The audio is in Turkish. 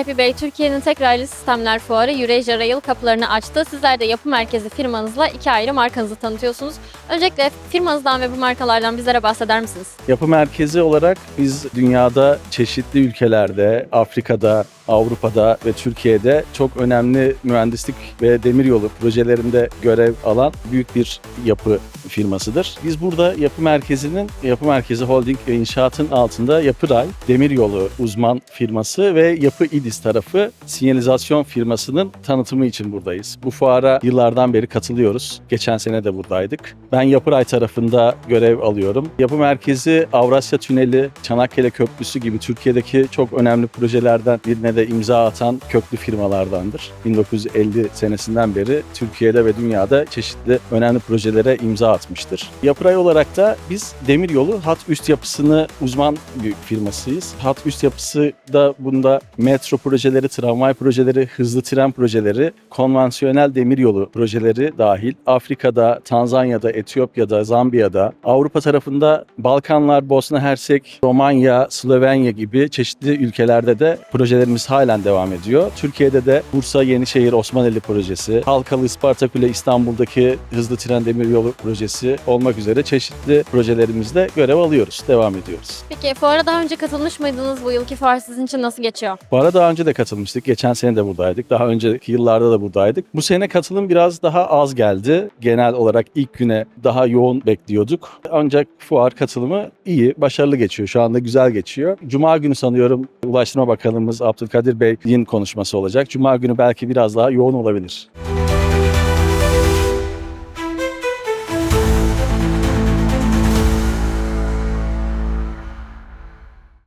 Vehbi Bey, Türkiye'nin tek raylı sistemler fuarı Eurasia Rail kapılarını açtı. Sizler de yapı merkezi firmanızla iki ayrı markanızı tanıtıyorsunuz. Öncelikle firmanızdan ve bu markalardan bizlere bahseder misiniz? Yapı merkezi olarak biz dünyada çeşitli ülkelerde, Afrika'da, Avrupa'da ve Türkiye'de çok önemli mühendislik ve demiryolu projelerinde görev alan büyük bir yapı firmasıdır. Biz burada yapı merkezinin, yapı merkezi holding ve inşaatın altında Yapıray, demiryolu uzman firması ve Yapı İdiz tarafı sinyalizasyon firmasının tanıtımı için buradayız. Bu fuara yıllardan beri katılıyoruz. Geçen sene de buradaydık. Ben Yapıray tarafında görev alıyorum. Yapı merkezi Avrasya Tüneli, Çanakkale Köprüsü gibi Türkiye'deki çok önemli projelerden birine de imza atan köklü firmalardandır. 1950 senesinden beri Türkiye'de ve dünyada çeşitli önemli projelere imza atmıştır. Yapıray olarak da biz demiryolu hat üst yapısını uzman bir firmasıyız. Hat üst yapısı da bunda metro projeleri, tramvay projeleri, hızlı tren projeleri, konvansiyonel demiryolu projeleri dahil Afrika'da, Tanzanya'da, Etiyopya'da, Zambiya'da, Avrupa tarafında Balkanlar, Bosna Hersek, Romanya, Slovenya gibi çeşitli ülkelerde de projelerimiz halen devam ediyor. Türkiye'de de Bursa Yenişehir Osmaneli projesi, Halkalı Isparta Kule İstanbul'daki hızlı tren demiryolu projesi olmak üzere çeşitli projelerimizde görev alıyoruz, devam ediyoruz. Peki fuara daha önce katılmış mıydınız? Bu yılki fuar sizin için nasıl geçiyor? Bu ara daha önce de katılmıştık. Geçen sene de buradaydık. Daha önceki yıllarda da buradaydık. Bu sene katılım biraz daha az geldi. Genel olarak ilk güne daha yoğun bekliyorduk. Ancak fuar katılımı iyi, başarılı geçiyor. Şu anda güzel geçiyor. Cuma günü sanıyorum Ulaştırma Bakanımız Abdülkadir Bey'in konuşması olacak. Cuma günü belki biraz daha yoğun olabilir.